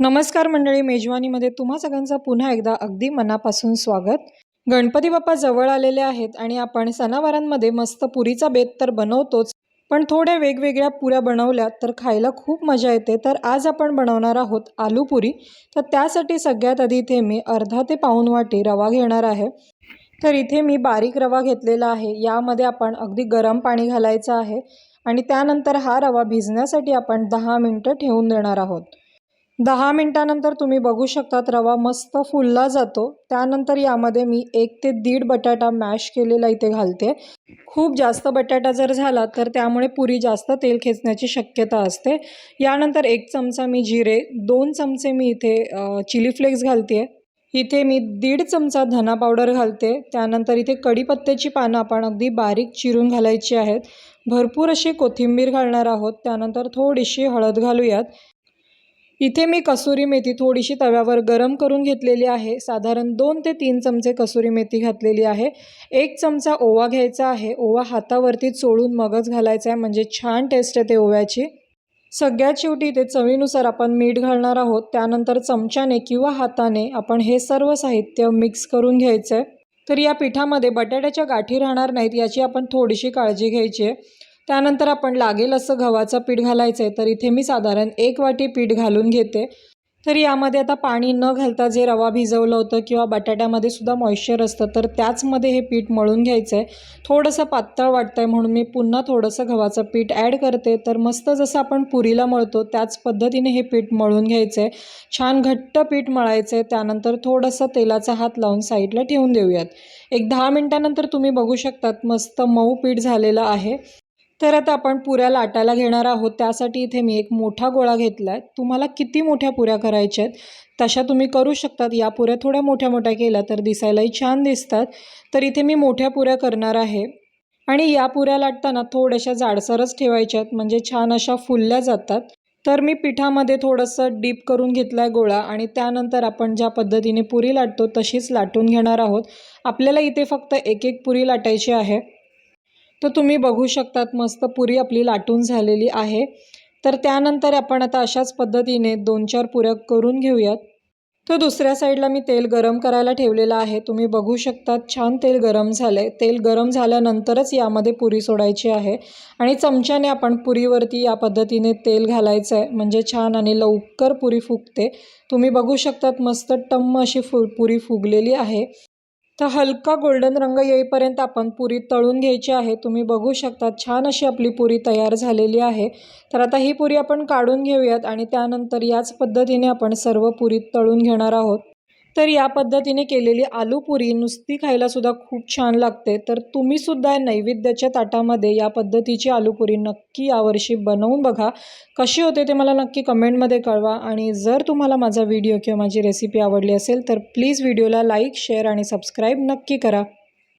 नमस्कार मंडळी मेजवानीमध्ये तुम्हा सगळ्यांचं पुन्हा एकदा अगदी मनापासून स्वागत. गणपती बाप्पा जवळ आलेले आहेत आणि आपण सणावारांमध्ये मस्त पुरीचा बेत तर बनवतोच पण थोड्या वेगवेगळ्या पुऱ्या बनवल्या तर खायला खूप मजा येते. तर आज आपण बनवणार आहोत आलू पुरी. तर त्यासाठी सगळ्यात आधी इथे मी अर्धा ते पाऊण वाटी रवा घेणार आहे. तर इथे मी बारीक रवा घेतलेला आहे. यामध्ये आपण अगदी गरम पाणी घालायचं आहे आणि त्यानंतर हा रवा भिजण्यासाठी आपण दहा मिनटं ठेवून देणार आहोत. दहा मिनटानंतर तुम्ही बघू शकतात रवा मस्त फुलला जातो. त्यानंतर यामध्ये मी एक ते दीड बटाटा मॅश केलेला इथे घालते. खूप जास्त बटाटा जर झाला तर त्यामुळे पुरी जास्त तेल खेचण्याची शक्यता असते. यानंतर एक चमचा मी जिरे दोन चमचे मी इथे चिली फ्लेक्स घालते इथे मी दीड चमचा धना पावडर घालते. त्यानंतर इथे कढीपत्त्याची पानं आपण अगदी बारीक चिरून घालायची आहेत. भरपूर अशी कोथिंबीर घालणार आहोत. त्यानंतर थोडीशी हळद घालूयात. इथे मी कसुरी मेथी थोडीशी तव्यावर गरम करून घेतलेली आहे. साधारण दोन ते तीन चमचे कसुरी मेथी घातलेली आहे. एक चमचा ओवा घ्यायचा आहे. ओवा हातावरती चोळून मगच घालायचा आहे. म्हणजे छान टेस्ट येते ओव्याची. सगळ्यात शेवटी इथे चवीनुसार आपण मीठ घालणार आहोत. त्यानंतर चमच्याने किंवा हाताने आपण हे सर्व साहित्य मिक्स करून घ्यायचं आहे तर या पिठामध्ये बटाट्याच्या गाठी राहणार नाहीत. याची आपण थोडीशी काळजी घ्यायची आहे. त्यानंतर आपण लागेल असं गव्हाचं पीठ घालायचं आहे तर इथे मी साधारण एक वाटी पीठ घालून घेते. तर यामध्ये आता पाणी न घालता जे रवा भिजवलं होतं किंवा बटाट्यामध्ये सुद्धा मॉइश्चर असतं तर त्याचमध्ये हे पीठ मळून घ्यायचं आहे थोडंसं पातळ वाटतं आहे म्हणून मी पुन्हा थोडंसं गव्हाचं पीठ ॲड करते. तर मस्त जसं आपण पुरीला मळतो त्याच पद्धतीने हे पीठ मळून घ्यायचं आहे छान घट्ट पीठ मळायचं आहे त्यानंतर थोडंसं तेलाचा हात लावून साईडला ठेवून देऊयात. एक दहा मिनटानंतर तुम्ही बघू शकतात मस्त मऊ पीठ झालेलं आहे. तर आता आपण पुऱ्या लाटायला घेणार आहोत. त्यासाठी इथे मी एक मोठा गोळा घेतला आहे तुम्हाला किती मोठ्या पुऱ्या करायच्या आहेत तशा तुम्ही करू शकतात. या पुऱ्या थोड्या मोठ्या मोठ्या केल्या तर दिसायलाही छान दिसतात. तर इथे मी मोठ्या पुऱ्या करणार आहे. आणि या पुऱ्या लाटताना थोड्याशा जाडसरच ठेवायच्या आहेत म्हणजे छान अशा फुलल्या जातात. तर मी पिठामध्ये थोडंसं डीप करून घेतला आहे गोळा आणि त्यानंतर आपण ज्या पद्धतीने पुरी लाटतो तशीच लाटून घेणार आहोत. आपल्याला इथे फक्त एक एक पुरी लाटायची आहे. तर तुम्ही बघू शकतात मस्त पुरी आपली लाटून झालेली आहे. तर त्यानंतर आपण आता अशाच पद्धतीने दोन चार पुऱ्या करून घेऊयात. तर दुसऱ्या साईडला मी तेल गरम करायला ठेवलेलं आहे. तुम्ही बघू शकतात छान तेल गरम झालं आहे तेल गरम झाल्यानंतरच यामध्ये पुरी सोडायची आहे. आणि चमच्याने आपण पुरीवरती या पद्धतीने तेल घालायचं आहे म्हणजे छान आणि लवकर पुरी फुगते. तुम्ही बघू शकतात मस्त टम्म अशी फु पुरी फुगलेली आहे. तर हलका गोल्डन रंग येईपर्यंत आपण पुरी तळून घ्यायची आहे. तुम्ही बघू शकता छान अशी आपली पुरी तयार झालेली आहे. तर आता ही पुरी आपण काढून घेऊयात आणि त्यानंतर याच पद्धतीने आपण सर्व पुरी तळून घेणार आहोत. तर या पद्धतीने केलेली आलू पुरी नुसती खायलासुद्धा खूप छान लागते. तर तुम्हीसुद्धा नैवेद्याच्या ताटामध्ये या पद्धतीची आलूपुरी नक्की यावर्षी बनवून बघा. कशी होते ते मला नक्की कमेंटमध्ये कळवा. आणि जर तुम्हाला माझा व्हिडिओ किंवा माझी रेसिपी आवडली असेल तर प्लीज व्हिडिओला लाईक शेअर आणि सबस्क्राईब नक्की करा.